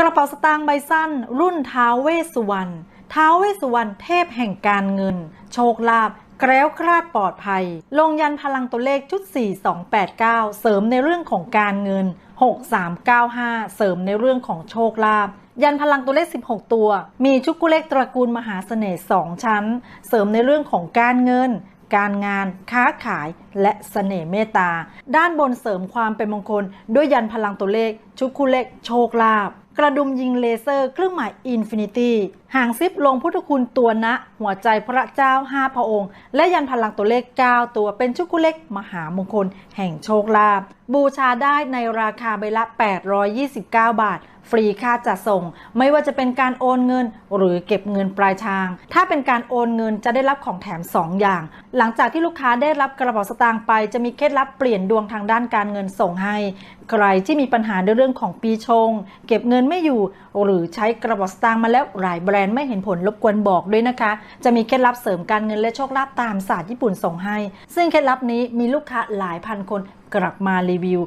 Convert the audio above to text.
กระเป๋าสตางค์ใบสั้น รุ่นท้าวเวสสุวรรณท้าวเวสสุวรรณเทพแห่งการเงิน โชคลาภแกล้วคลาดปลอดภัย ลงยันพลังตัวเลขชุด 4289 เสริมในเรื่องของการเงิน 6395 เสริมในเรื่องของโชคลาภยันพลังตัวเลข 16 ตัว มีชุดกุเลขตระกูลมหาเสน่ห์2ชั้น เสริมในเรื่องของการเงิน การงาน ค้าขาย และเสน่ห์เมตตา ด้านบนเสริมความเป็นมงคล ด้วยยันพลังตัวเลข ชุกุเลขโชคลาภ กระดุมยิงเลเซอร์เครื่องหมายอินฟินิตี้หางซิปลงพุทธคุณตัวนะ หัวใจพระเจ้า 5 พระองค์ และยันพลังตัวเลข 9 ตัวเป็นชุกุเล็กมหามงคลแห่งโชคลาภบูชาได้ในราคาใบละ 829 บาท ฟรีค่าจัดส่ง ไม่ว่าจะเป็นการโอนเงินหรือเก็บเงินปลายทาง ถ้าเป็นการโอนเงินจะได้รับของแถม 2 อย่าง หลังจากที่ลูกค้าได้รับกระเป๋าสตางค์ไป จะมีเคล็ดลับเปลี่ยนดวงทางด้านการเงินส่งให้ ใครที่มีปัญหาในเรื่องของปีชง เก็บเงินไม่อยู่ หรือใช้กระเป๋าสตางค์มาแล้วหลายแบรนด์ไม่เห็นผลรบกวนบอกด้วยนะคะ จะมีเคล็ดลับเสริมการเงินและโชคลาภตามศาสตร์ญี่ปุ่นส่งให้ ซึ่งเคล็ดลับนี้มีลูกค้าหลายพันคนกลับมารีวิว